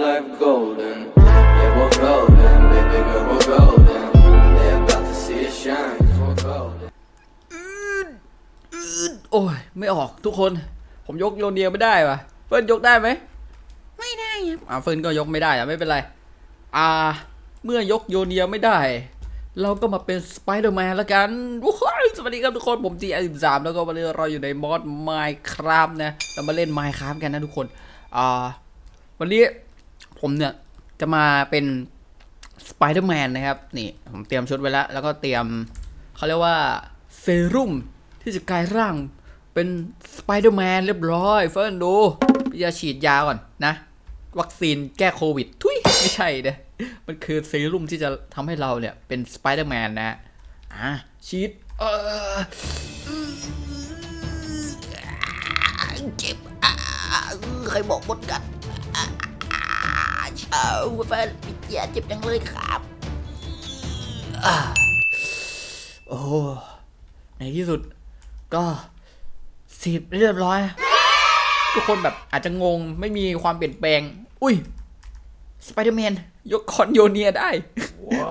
like golden. Yeah, we're golden, baby girl, we're golden. They're about to see us shine, cause we're golden. โอ้ย ไม่ออกทุกคน ผมยกโยนเดียวไม่ได้ว่ะเฟิร์นยกได้ไหมไม่ได้ครับอ่าเฟิร์นก็ยกไม่ได้อะไม่เป็นไร อ่า เมื่อยกโยเนียไม่ได้ เราก็มาเป็นสไปเดอร์แมนแล้วกันว้าวสวัสดีครับทุกคนผมจีไอสิบสามแล้วก็วันนี้เราอยู่ในมอดไมค์ครับนะ เรามาเล่นไมค์ครับกันนะทุกคน อ่า วันนี้ ผมเนี่ยจะมาเป็นสไปเดอร์แมนนะครับ นี่ผมเตรียมชุดไว้แล้ว แล้วก็เตรียมเขาเรียกว่าเซรุ่มที่จะกลายร่างเป็นสไปเดอร์แมนเรียบร้อยเฟิร์นดูพี่จะฉีดยาก่อนนะ วัคซีนแก้โควิด ทุยไม่ใช่นะมันคือเซรุ่มที่จะทำให้เราเนี่ยเป็นสไปเดอร์แมนนะอะฉีดเออเจ็บใครบอกมดกัดอ่าเช้า แฟนปิดยาเจ็บจังเลยครับโอ้ในที่สุดก็ฉีดเรียบร้อย ทุกคนแบบอาจจะงงไม่มีความเปลี่ยนแปลง อุ้ยสไปเดอร์แมนยกคอนโยเนียได้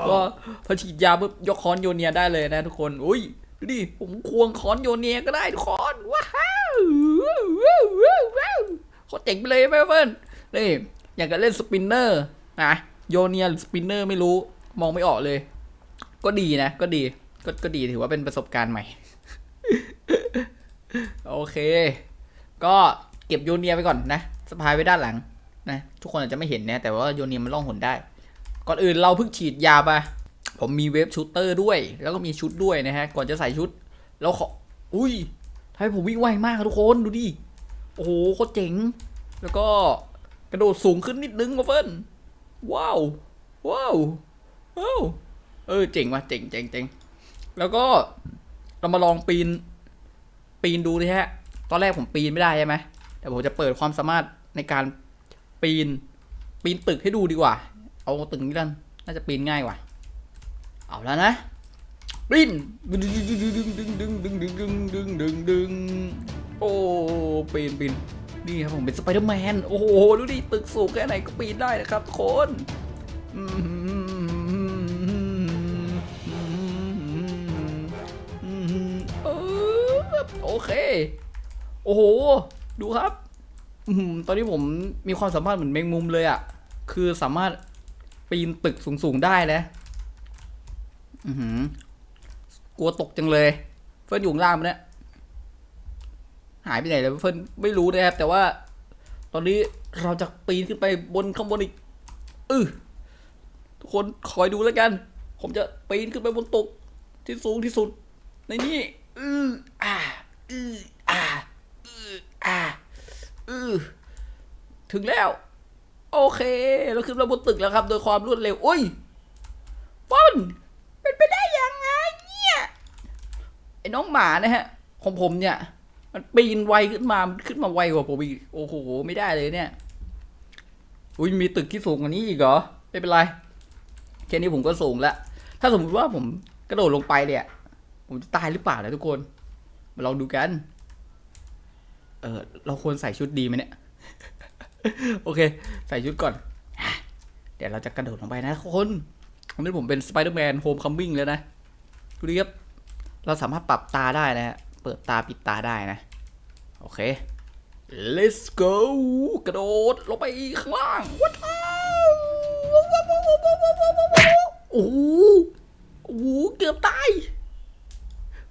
ก็พอฉีดยาปุ๊บยกคอนโยเนียได้เลยนะทุกคน อุ้ยดูดิผมควงคอนโยเนียก็ได้ทุกคนว้าวว้าวว้าวว้าวว้าวโคตรเจ๋งไปเลยแม่เฟิร์นนี่ อยากจะเล่นสปินเนอร์นะโยเนียหรือสปินเนอร์ไม่รู้มองไม่ออกเลย ก็ดีนะ ก็ดีก็ก็ดีถือว่าเป็นประสบการณ์ใหม่ โอเค ก็เก็บโยเนียไปก่อนนะสะพายไว้ด้านหลังนะทุกคนอาจจะไม่เห็นนะแต่ว่าโยเนียมันล่องหนได้ ก่อนอื่นเราเพิ่งฉีดยาไปผมมีเวฟชูเตอร์ด้วย แล้วก็มีชุดด้วยนะฮะ ก่อนจะใส่ชุด แล้วขอ อุ้ยทำให้ผมวิ่งไวมากทุกคนดูดิ โอ้โหโคตรเจ๋ง แล้วก็ กระโดดสูงขึ้นนิดนึงมาเฟิร์นว้าว ว้าวว้าวเออเจ๋งว่ะเจ๋งเจ๋งเจ๋งแล้วก็เรามาลองปีน ปีนดูดิฮะ ตอนแรกผมปีนไม่ได้ใช่ไหมแต่ผมจะเปิดความสามารถในการปีน ปีนตึกให้ดูดีกว่า เอาตึกนี้กันน่าจะปีนง่ายกว่า เอาแล้วนะปีนดึงดึงดึงดึงดึงดึงดึงดึงดึงดึงดึงโอ้ปีนปีน นี่ครับผมเป็นสไปเดอร์แมน โอ้โห ดูดิ ตึกสูงแค่ไหนก็ปีนได้นะครับทุกคนโอเค โอ้โห ดูครับตอนนี้ผมมีความสามารถเหมือนแมงมุมเลยอะ่ะ คือสามารถปีนตึกสูงๆได้นะอือหือกลัวตกจังเลย เฟิร์นอยู่ล่างปะเนี่ย หายไปไหนเลยเฟิร์นไม่รู้นะครับ แต่ว่า ตอนนี้เราจะปีนขึ้นไปบนข้างบนอีกอือทุกคนคอยดูแล้วกัน ผมจะปีนขึ้นไปบนตึกที่สูงที่สุด ในนี้อืออ่าอืออ่าอืออ่าอือถึงแล้ว โอเค เราขึ้นมาบนตึกแล้วครับ โดยความรวดเร็วอุ้ยฟอนเป็นไปได้ยังไงเนี่ยไอ้น้องหมานะฮะ ของผมเนี่ย มันปีนไวขึ้นมา มันขึ้นมาไวกว่าผมอีก โอ้โห ไม่ได้เลยเนี่ย อุ้ยมีตึกที่สูงกว่านี้อีกเหรอ ไม่เป็นไร แค่นี้ผมก็สูงแล้ว ถ้าสมมติว่าผมกระโดดลงไปเนี่ยผมจะตายหรือเปล่านะทุกคน มาลองดูกัน เออเราควรใส่ชุดดีไหมเนี่ย โอเค ใส่ชุดก่อน เดี๋ยวเราจะกระโดดลงไปนะทุกคนวันนี้ผมเป็นสไปเดอร์แมนโฮมคัมมิ่งแล้วนะ ดูดิครับ เราสามารถปรับตาได้นะฮะ เปิดตาปิดตาได้นะ โอเค let's go กระโดดลงไปข้างล่างว้าวโอ้โหโอ้โหเกือบตาย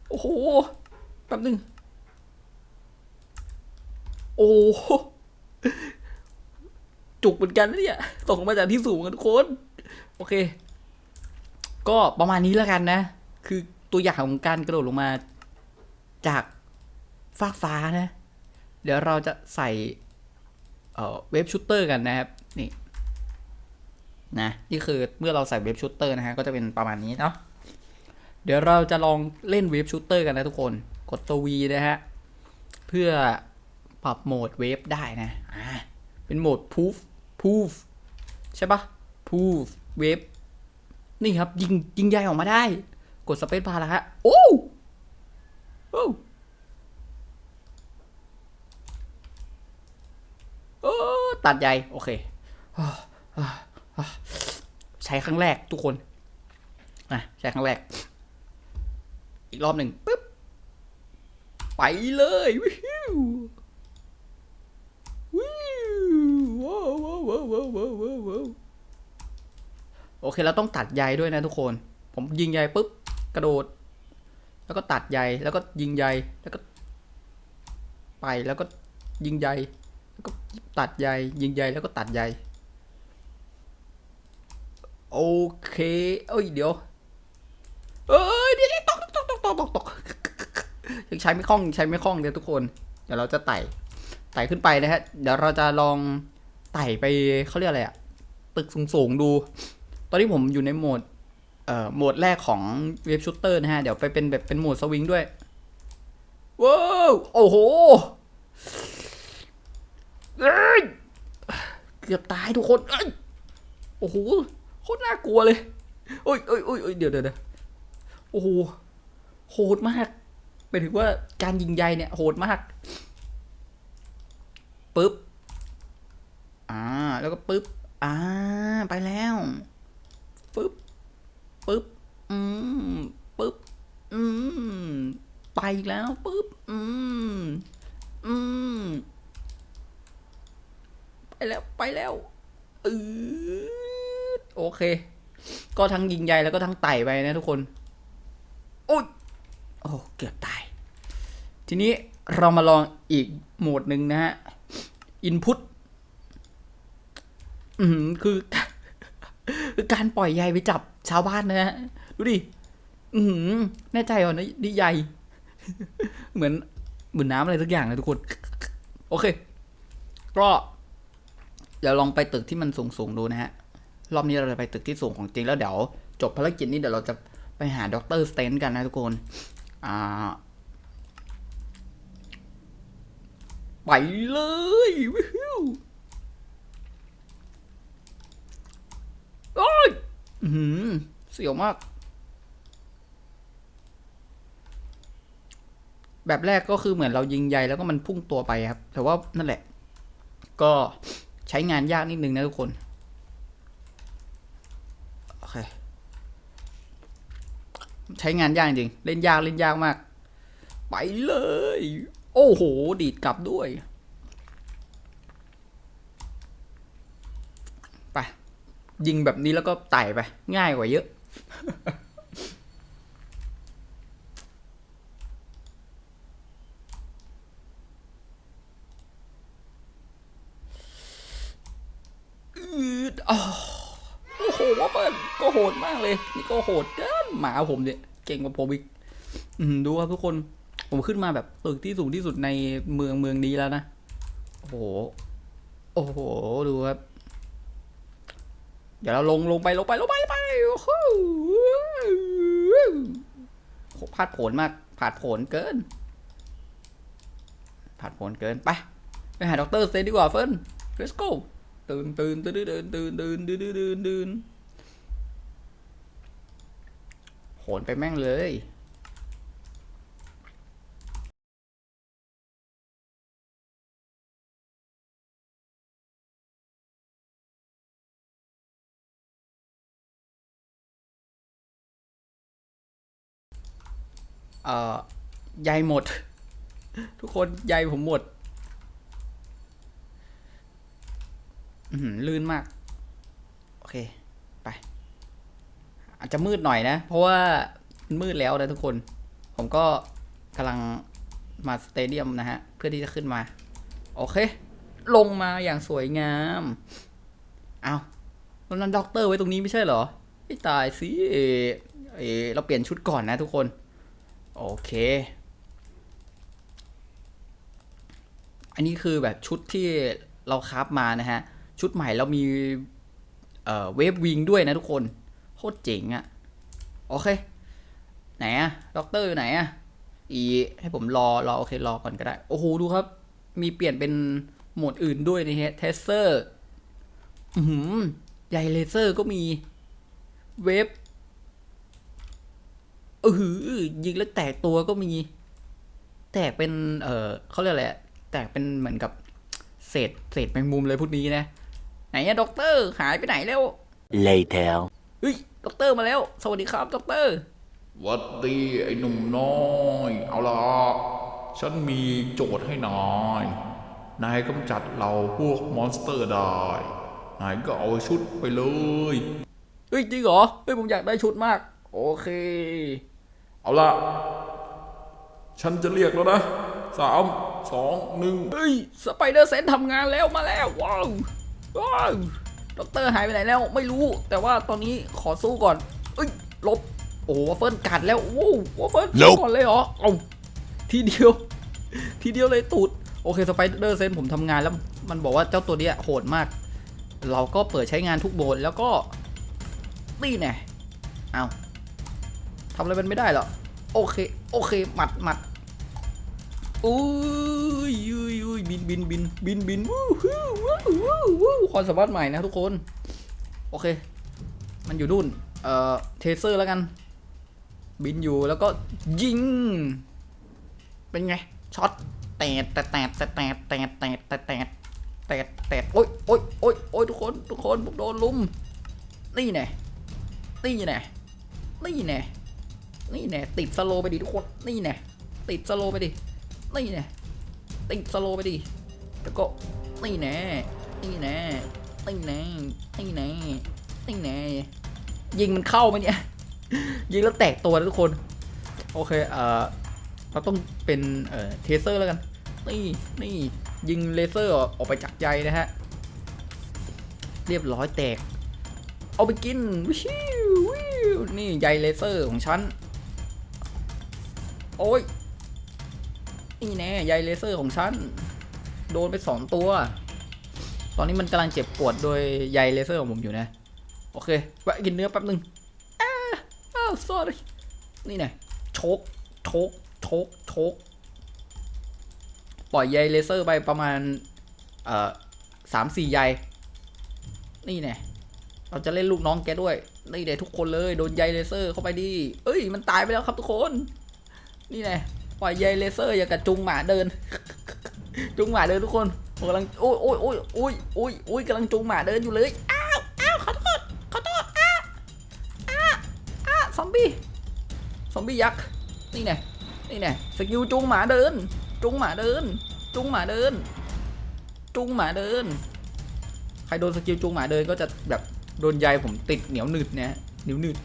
โอ้โหแป๊บนึง โอ้จุกเหมือนกันนะเนี่ยตกมาจากที่สูงกันทุกคน โอเค ก็ประมาณนี้แล้วกันนะ คือตัวอย่างของการกระโดดลงมา จากฟากฟ้านะ เดี๋ยวเราจะใส่เอ่อเวฟชูตเตอร์กันนะครับ นี่นะนี่คือเมื่อเราใส่เวฟชูตเตอร์นะฮะก็จะเป็นประมาณนี้เนาะเดี๋ยวเราจะลองเล่นเวฟชูตเตอร์กันนะทุกคนกดตัว V นะฮะ เพื่อปรับโหมดเวฟได้นะอ่าเป็นโหมด proof proof ใช่ปะ proof เวฟนี่ครับ ยิงยิงใหญ่ออกมาได้ กดสเปซบาร์แล้วฮะ โอ้ โอ้โอ้ตัดใหญ่ โอเค ใช้ครั้งแรกทุกคนนะใช้ครั้งแรก อีกรอบหนึ่งปึ๊บ ไปเลยวิววิวว้าวว้าวว้าวว้าวว้าวว้าวว้าวโอเคเราต้องตัดใยด้วยนะทุกคน ผมยิงใยปุ๊บ กระโดด แล้วก็ตัดใยแล้วก็ยิงใยแล้วก็ไปแล้วก็ยิงใยแล้วก็ตัดใยยิงใยแล้วก็ตัดใยโอเคเอ้ยเดี๋ยวเอ้ยเดี๋ยวตกตกตกตกตกตกยังใช้ไม่คล่องใช้ไม่คล่องเลยทุกคน เดี๋ยวเราจะไต่ไต่ขึ้นไปนะฮะ เดี๋ยวเราจะลองไต่ไปเขาเรียกอะไรอะตึกสูงๆดู ตอนนี้ผมอยู่ในโหมด โหมดแรกของเว็บชูเตอร์นะฮะ เดี๋ยวไปเป็นแบบเป็นโหมดสวิงด้วย ว้าวโอ้โหเอ้ยเกือบตายทุกคนโอ้โหโคตรน่ากลัวเลย โอ้ยโอ้ยโอ้ยเดี๋ยวเดี๋ยวเดี๋ยวโอ้โห โหดมากไปถึงว่าการยิงใยเนี่ยโหดมากปึ๊บ อ่า แล้วก็ปึ๊บ อ่า ไปแล้วปึ๊บ ปึ๊บ อืม ปึ๊บ อืม ไปแล้วปุ๊บ อืม อืม ไปแล้ว ไปแล้วเออโอเค ก็ทั้งยิงใหญ่แล้วก็ทั้งไต่ไปนะทุกคน โอ้ย โอ้ เกือบตาย ทีนี้เรามาลองอีกโหมดหนึ่งนะฮะ input อืมคือ คือการปล่อยใยไปจับชาวบ้านนะฮะดูดิอืมแน่ใจเหรอนี่นี่ใยเหมือนเหมือนน้ำอะไรทุกอย่างเลยทุกคน โอเค ก็เดี๋ยวลองไปตึกที่มันสูงๆดูนะฮะ รอบนี้เราจะไปตึกที่สูงของจริงแล้วเดี๋ยวจบภารกิจนี้เดี๋ยวเราจะไปหาด็อกเตอร์สเตนกันนะทุกคน อ่า ไปเลยวิวโอ้ย อื้อหือเสียวมาก แบบแรกก็คือเหมือนเรายิงใยแล้วก็มันพุ่งตัวไปครับ แต่ว่านั่นแหละ ก็ใช้งานยากนิดนึงนะทุกคน โอเค ใช้งานยากจริง เล่นยากเล่นยากมาก ไปเลย โอ้โห ดีดกลับด้วย ไป ยิงแบบนี้แล้วก็ไต่ไป ง่ายกว่าเยอะอือโอ้โหว่าเปิดก็โหดมากเลย นี่ก็โหดเกินหมาผมเนี่ย เก่งกว่าผมอีกดูครับทุกคน ผมขึ้นมาแบบตึกที่สูงที่สุดในเมืองเมืองนี้แล้วนะ โอ้โห โอ้โห ดูครับ เดี๋ยวเราลงลงไปลงไปลงไปลงไปโอ้โหพลาดผลมากผาดผลเกินผาดผลเกินไปไปหาด็อกเตอร์เซนดีกว่าเฟิร์น let's go ตื่นตื่นตื่นตื่นตื่นตื่นตื่นตื่นตื่นตื่นโหนไปแม่งเลย เอ่อใยหมด ทุกคนใยผมหมดลื่นมาก โอเค ไป อาจจะมืดหน่อยนะ เพราะว่ามืดแล้วนะทุกคน ผมก็กำลังมาสเตเดียมนะฮะ เพื่อที่จะขึ้นมา โอเค ลงมาอย่างสวยงาม เอาแล้วนั้นด็อกเตอร์ไว้ตรงนี้ไม่ใช่เหรอไม่ตายสิเอเอเราเปลี่ยนชุดก่อนนะทุกคน โอเค อันนี้คือแบบชุดที่เราคราฟมานะฮะ ชุดใหม่เรามีเอ่อเวฟวิงด้วยนะทุกคนโคตรเจ๋งอะ่ะโอเค ไหนอะด็อกเตอร์อยู่ไหนอะอีให้ผมรอรอโอเครอก่อนก็ได้ โอ้โหดูครับ มีเปลี่ยนเป็นโหมดอื่นด้วยนะฮะเทสเซอร์อือหือใหญ่เลเซอร์ก็มีเวฟ เออหือยิงแล้วแตกตัวก็มี แตกเป็น เออเขาเรียกอะไรอะแตกเป็นเหมือนกับ เศษเศษแมงมุมเลยพวกนี้นะ ไหนอะด็อกเตอร์หายไปไหนแล้ว Later. เฮ้ยด็อกเตอร์มาแล้ว สวัสดีครับด็อกเตอร์หวัดดีไอ้หนุ่มน้อย เอาละฉันมีโจทย์ให้นาย นายกำจัดเราพวกมอนสเตอร์ได้ นายก็เอาชุดไปเลย เฮ้ยจริงเหรอ เฮ้ยผมอยากได้ชุดมาก โอเค เอาละฉันจะเรียกแล้วนะสามสองหนึ่งเฮ้ยสไปเดอร์เซนทำงานแล้วมาแล้วว้าวว้าวด็อกเตอร์หายไปไหนแล้วไม่รู้ แต่ว่าตอนนี้ขอสู้ก่อนเอ้ยหลบโอ้วอฟเฟิลกัดแล้วโอ้วอฟเฟิลก่อนเลยเหรอเอาทีเดียว ทีเดียวเลยตูดโอเคสไปเดอร์เซนผมทำงานแล้ว มันบอกว่าเจ้าตัวเนี้ยโหดมาก เราก็เปิดใช้งานทุกโบนแล้วก็นี่แน่เอา ทำอะไรมันไม่ได้หรอ โอเค โอเค หมัดหมัดอุ้ยอุ้ยอุ้ยบินบินบินบินบินวู้ฮู้วู้วู้วู้ความสามารถใหม่นะทุกคน โอเค มันอยู่นู่น เอ่อ เทเซอร์แล้วกัน บินอยู่แล้วก็ยิง เป็นไง ช็อต แตดแตดแตดแตดแตดแตดแตดแตดแตดแตดแตดโอ๊ยโอ๊ยโอ๊ยโอ๊ยทุกคน ทุกคนผมโดนลุม นี่แน่นี่แน่นี่แน่ นี่แน่ติดสโลไปดิทุกคน นี่แน่ติดสโลไปดิ นี่แน่ติดสโลไปดิแล้วก็นี่แน่นี่แน่นี่แน่นี่แน่นี่แน่ยิงมันเข้าไหมเนี่ย ยิงแล้วแตกตัวนะทุกคน โอเค เอ่อ เราต้องเป็น เอ่อ เทเซอร์แล้วกัน นี่ นี่ ยิงเลเซอร์ออกไปจากใจนะฮะ เรียบร้อยแตก เอาไปกิน วิววิวนี่ใยเลเซอร์ของฉัน โอ้ย นี่แน่ใยเลเซอร์ของฉัน โดนไปสองตัว ตอนนี้มันกำลังเจ็บปวดโดยใยเลเซอร์ของผมอยู่นะ โอเคแวะกินเนื้อแป๊บนึงอ้าว sorry นี่แน่โชกโชกโชกโชกปล่อยใยเลเซอร์ไปประมาณ เอ่อสามสี่ใย นี่แน่เราจะเล่นลูกน้องแกด้วย นี่แน่ทุกคนเลย โดนใยเลเซอร์เข้าไปดิ เอ้ย มันตายไปแล้วครับทุกคน นี่แน่ปล่อยใยเลเซอร์อย่างกับจุงหมาเดิน จุงหมาเดินทุกคนผมกำลังโอ้ยโอ้ยโอ้ยโอ้ยโอ้ยโอ้ยกำลังจุงหมาเดินอยู่เลยอ้าวอ้าวขอโทษขอโทษอ้าอ้าอ้าซอมบี้ซอมบี้ยักษ์นี่แน่นี่แน่สกิลจุงหมาเดิน จุงหมาเดิน จุงหมาเดิน จุงหมาเดิน ใครโดนสกิลจุงหมาเดินก็จะแบบโดนใยผมติดเหนียวหนืดเนะฮะเหนียวหนืด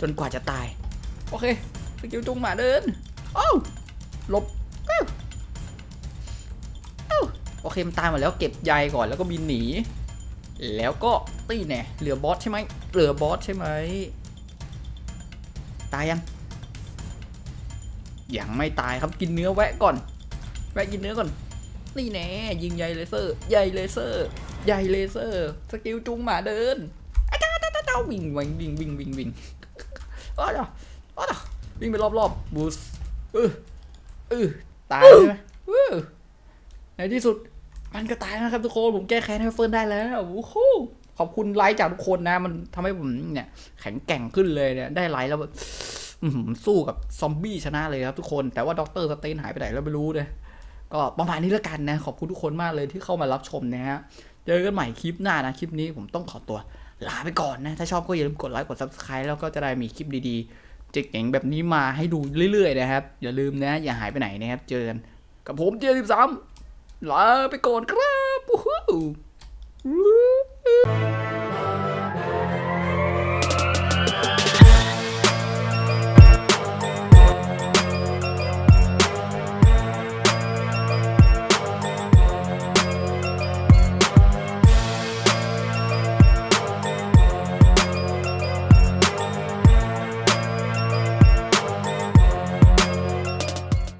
จนกว่าจะตาย โอเคสกิลจุงหมาเดิน โอ้ลบอ้าวอ้าวโอเคมันตายหมดแล้วเก็บใยก่อนแล้วก็บินหนี แล้วก็ตีแน่เหลือบอสใช่ไหมเหลือบอสใช่ไหมตายยังยังไม่ตายครับกินเนื้อแวะก่อน แวะกินเนื้อก่อน นี่แน่ยิงใยเลเซอร์ใยเลเซอร์ใยเลเซอร์สกิลจุงหมาเดินอ้าวจ้าจ้าจ้าจ้าวิ่งวิ่งวิ่งวิ่งวิ่งวิ่งอ้าวอ้าววิ่งไปรอบๆบูส เออเออตายใช่ไหมเออในที่สุดมันก็ตายนะครับทุกคน ผมแก้แค้นให้เฟิร์นได้แล้วโอ้โหขอบคุณไลค์จากทุกคนนะ มันทำให้ผมเนี่ย แข็งแกร่งขึ้นเลยเนี่ย ได้ไลค์แล้วแบบอื้อหือสู้กับซอมบี้ชนะเลยครับทุกคน แต่ว่าด็อกเตอร์สเตนหายไปไหนแล้วไม่รู้เลยก็ประมาณนี้แล้วกันนะ ขอบคุณทุกคนมากเลยที่เข้ามารับชมนะฮะ เจอกันใหม่คลิปหน้านะ คลิปนี้ผมต้องขอตัวลาไปก่อนนะ ถ้าชอบก็อย่าลืมกดไลค์ กด subscribe แล้วก็จะได้มีคลิปดีๆ เจ๋งๆแบบนี้มาให้ดูเรื่อยๆนะครับ อย่าลืมนะ อย่าหายไปไหนนะครับ เจอกันกับผมเจสิบสามลาไปก่อนครับ